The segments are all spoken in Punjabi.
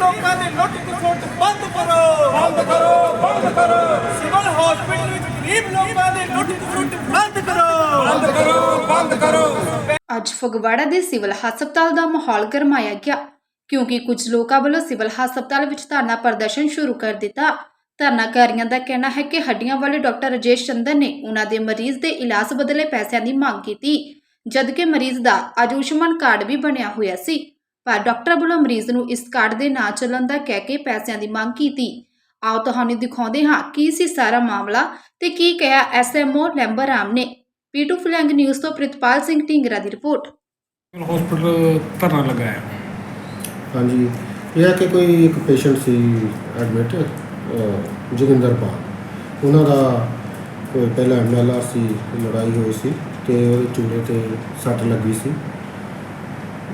ਬੰਦ ਕਰੋ। ਬੰਦ ਕਰੋ ਸਿਵਲ ਹਸਪੀਟਲ ਵਿੱਚ ਗਰੀਬ ਲੋਕਾਂ ਦੇ ਲੁੱਟ ਖਸੁੱਟ ਬੰਦ ਕਰੋ। ਬੰਦ ਕਰੋ ਬੰਦ ਕਰੋ। ਅੱਜ ਫਗਵਾੜਾ ਦੇ ਸਿਵਲ ਹਸਪਤਾਲ ਦਾ ਮਾਹੌਲ ਗਰਮਾਇਆ ਗਿਆ। ਕਿਉਂਕਿ ਕੁਝ ਲੋਕਾਂ ਵੱਲੋਂ ਸਿਵਲ ਹਸਪਤਾਲ ਵਿੱਚ ਧਰਨਾ ਪ੍ਰਦਰਸ਼ਨ ਸ਼ੁਰੂ ਕਰ ਦਿੱਤਾ। ਧਰਨਾਕਾਰੀਆਂ ਦਾ ਕਹਿਣਾ ਹੈ ਕਿ ਹੱਡੀਆਂ ਵਾਲੇ ਡਾਕਟਰ ਰਜੇਸ਼ ਚੰਦਰ ਨੇ ਉਹਨਾਂ ਦੇ ਮਰੀਜ਼ ਦੇ ਇਲਾਜ ਬਦਲੇ ਪੈਸਿਆਂ ਦੀ ਮੰਗ ਕੀਤੀ। ਜਦਕਿ ਮਰੀਜ਼ ਦਾ ਆਯੁਸ਼ਮਾਨ ਕਾਰਡ ਵੀ ਬਣਿਆ ਹੋਇਆ ਸੀ। ਪਰ ਡਾਕਟਰ ਵੱਲੋਂ ਮਰੀਜ਼ ਨੂੰ ਇਸ ਕਾਰਡ ਦੇ ਨਾ ਚੱਲਣ ਦਾ ਕਹਿ ਕੇ ਪੈਸਿਆਂ ਦੀ ਮੰਗ ਕੀਤੀ। ਆਓ ਤੁਹਾਨੂੰ ਦਿਖਾਉਂਦੇ ਹਾਂ ਕੀ ਸੀ ਸਾਰਾ ਮਾਮਲਾ ਤੇ ਕੀ ਕਿਹਾ ਐਸਐਮਓ ਲੈਂਬਰਾਮ ਨੇ। ਪੀਟੂ ਫਲੈਂਗ ਨਿਊਜ਼ ਤੋਂ ਪ੍ਰਿਤਪਾਲ ਸਿੰਘ ਢਿੰਗਰਾ ਦੀ ਰਿਪੋਰਟ। ਹਸਪੀਟਲ ਧਰਨਾ ਲਗਾਇਆ ਹਾਂਜੀ। ਇਹ ਹੈ ਕਿ ਕੋਈ ਇੱਕ ਪੇਸ਼ੈਂਟ ਸੀ ਐਡਮਿਟ ਜੋਗਿੰਦਰ ਪਾਲ। ਉਹਨਾਂ ਦਾ ਕੋਈ ਪਹਿਲਾਂ ਐਮਐਲਆਰ ਸੀ ਲੜਾਈ ਹੋਈ ਸੀ ਤੇ ਉਹਦੇ ਚੂਲੇ ਤੇ ਸੱਟ ਲੱਗੀ ਸੀ।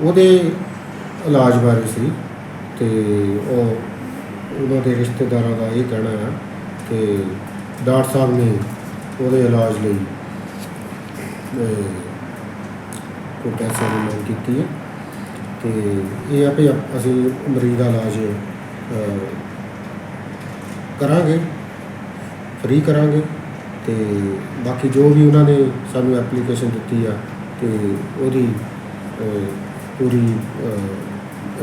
ਉਹਦੇ ਇਲਾਜ ਬਾਰੇ ਸੀ ਤੇ ਉਹ ਉਹਨਾਂ ਦੇ ਰਿਸ਼ਤੇਦਾਰਾਂ ਦਾ ਇਹ ਕਹਿਣਾ ਹੈ ਕਿ ਡਾਕਟਰ ਸਾਹਿਬ ਨੇ ਉਹਦੇ ਇਲਾਜ ਲਈ ਕੋਈ ਪੈਸੇ ਦੀ ਮੰਗ ਕੀਤੀ ਹੈ ਤੇ ਇਹ ਆ ਵੀ ਅਸੀਂ ਮਰੀਜ਼ ਦਾ ਇਲਾਜ ਕਰਾਂਗੇ, ਫ੍ਰੀ ਕਰਾਂਗੇ ਤੇ ਬਾਕੀ ਜੋ ਵੀ ਉਹਨਾਂ ਨੇ ਸਾਨੂੰ ਐਪਲੀਕੇਸ਼ਨ ਦਿੱਤੀ ਆ ਤੇ ਉਹਦੀ ਪੂਰੀ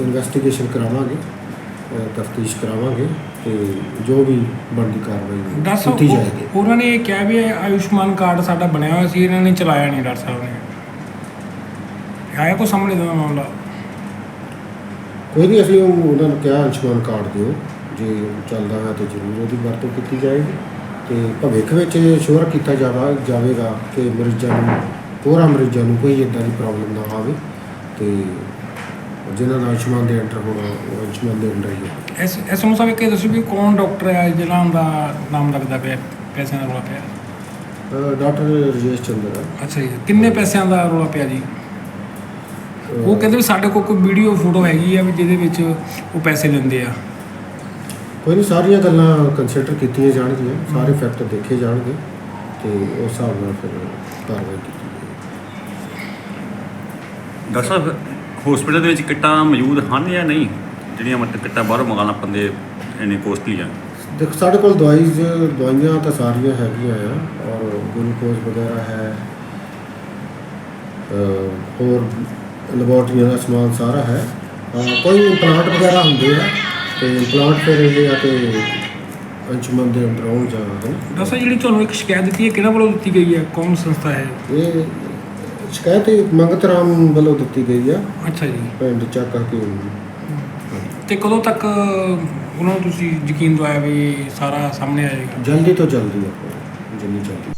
ਇਨਵੈਸਟੀਗੇਸ਼ਨ ਕਰਾਵਾਂਗੇ ਤਫਤੀਸ਼ ਕਰਾਵਾਂਗੇ ਤੇ ਜੋ ਵੀ ਬਣਦੀ ਕਾਰਵਾਈ ਕੀਤੀ ਜਾਏਗੀ। ਉਹਨਾਂ ਨੇ ਇਹ ਕਿਹਾ ਵੀ ਆਯੁਸ਼ਮਾਨ ਕਾਰਡ ਸਾਡਾ ਬਣਿਆ ਹੋਇਆ ਸੀ ਇਹਨਾਂ ਨੇ ਚਲਾਇਆ ਨਹੀਂ ਡਾਕਟਰ ਸਾਹਿਬ ਨੇ। ਆਇਆ ਕੋ ਸਾਹਮਣੇ ਦਾ ਮਾਮਲਾ? ਕੋਈ ਨਹੀਂ ਅਸੀਂ ਉਹ- ਉਹਨਾਂ ਨੂੰ ਕਿਹਾ ਅੰਸ਼ਮਾਨ ਕਾਰਡ ਦਿਓ ਜੇ ਚੱਲਦਾ ਹੈ ਤੇ ਜ਼ਰੂਰ ਉਹਦੀ ਵਰਤੋਂ ਕੀਤੀ ਜਾਏਗੀ। ਤੇ ਭਵਿੱਖ ਵਿੱਚ ਸ਼ੋਰ ਕੀਤਾ ਜਾਵਾ ਜਾਵੇਗਾ ਕਿ ਮਰੀਜ਼ਾਂ ਨੂੰ ਹੋਰਾਂ ਮਰੀਜ਼ਾਂ ਨੂੰ ਕੋਈ ਇਦਾਂ ਦੀ ਪ੍ਰੋਬਲਮ ਨਾ ਆਵੇ। ਤੇ ਜਿਨ੍ਹਾਂ ਦਾ ਅੰਸ਼ਮਾਨ ਦੇ ਅੰਡਰ ਹੋਣਾ ਉਹ ਅੰਸ਼ਮਾਨ ਦੇ ਅੰਡਰ ਹੀ ਹੈ ਐਸ ਐਸਐਮ ਸਾਹਿਬ ਕਿ ਦੱਸੋ ਵੀ ਕੌਣ ਡਾਕਟਰ ਹੈ ਜਿਹਨਾਂ ਦਾ ਨਾਮ ਲੱਗਦਾ ਪਿਆ ਪੈਸਿਆਂ ਦਾ ਰੌਲਾ ਪਿਆ? ਅਹ ਡਾਕਟਰ ਰਜੇਸ਼ ਚੰਦਰ ਹੈ। ਅੱਛਾ ਜੀ ਕਿੰਨੇ ਪੈਸਿਆਂ ਦਾ ਰੌਲਾ ਪਿਆ ਜੀ? ਉਹ ਕਹਿੰਦੇ ਵੀ ਸਾਡੇ ਕੋਲ ਕੋਈ ਵੀਡੀਓ ਫੋਟੋ ਹੈਗੀ ਆ ਵੀ ਜਿਹਦੇ ਵਿੱਚ ਉਹ ਪੈਸੇ ਲੈਂਦੇ ਆ। ਕੋਈ ਨਹੀਂ ਸਾਰੀਆਂ ਗੱਲਾਂ ਕੰਸੀਡਰ ਕੀਤੀਆਂ ਜਾਣਗੀਆਂ ਸਾਰੇ ਫੈਕਟਰ ਦੇਖੇ ਜਾਣਗੇ ਤੇ ਉਸ ਹਿਸਾਬ ਨਾਲ ਫਿਰ ਕਾਰਵਾਈ ਕੀਤੀ ਡਾਕਟਰ ਸਾਹਿਬ ਹਸਪੀਟਲ ਦੇ ਵਿੱਚ ਕਿੱਟਾਂ ਮੌਜੂਦ ਹਨ ਜਾਂ ਨਹੀਂ? ਜਿਹੜੀਆਂ ਮਤਲਬ ਕਿੱਟਾਂ ਬਾਹਰੋਂ ਮੰਗਾਉਣਾ ਪੈਂਦੇ ਇੰਨੇ ਕੋਸਟਲੀ ਆ। ਦੇਖੋ ਸਾਡੇ ਕੋਲ ਦਵਾਈ ਦਵਾਈਆਂ ਤਾਂ ਸਾਰੀਆਂ ਹੈਗੀਆਂ ਆ ਔਰ ਗਲੂਕੋਜ਼ ਵਗੈਰਾ ਹੈ ਅਹ ਹੋਰ ਲੈਬੋਰਟਰੀਆਂ ਦਾ ਸਮਾਨ ਸਾਰਾ ਹੈ। ਅਹ ਕੋਈ ਇੰਪਲਾਂਟ ਵਗੈਰਾ ਹੁੰਦੇ ਆ ਤੇ ਇੰਪਲਾਂਟ ਫਿਰ ਇਹ ਆ ਕਿ ਅੰਸ਼ਮਨ ਦੇ ਅੰਦਰ ਆਉਣ ਜਾਂ ਹਨ ਡਾਕਟਰ ਸਾਹਿਬ ਜਿਹੜੀ ਤੁਹਾਨੂੰ ਇੱਕ ਸ਼ਿਕਾਇਤ ਦਿੱਤੀ ਹੈ ਕਿਹਨਾਂ ਵੱਲੋਂ ਦਿੱਤੀ ਗਈ ਹੈ? ਕੌਣ ਸੰਸਥਾ ਹੈ? ਇਹ ਸ਼ਿਕਾਇਤ ਇਹ ਮੰਗਤ ਰਾਮ ਵੱਲੋਂ ਦਿੱਤੀ ਗਈ ਆ। ਅੱਛਾ ਜੀ। ਪਿੰਡ ਚੱਕਾ ਕੇ ਤੇ ਕਦੋਂ ਤੱਕ ਉਹਨਾਂ ਨੂੰ ਤੁਸੀਂ ਯਕੀਨ ਦਵਾਇਆ ਵੀ ਸਾਰਾ ਸਾਹਮਣੇ ਆਏਗਾ ਜਲਦੀ ਤੋਂ ਜਲਦੀ ਆਪਾਂ ਜਿੰਨੀ ਜਲਦੀ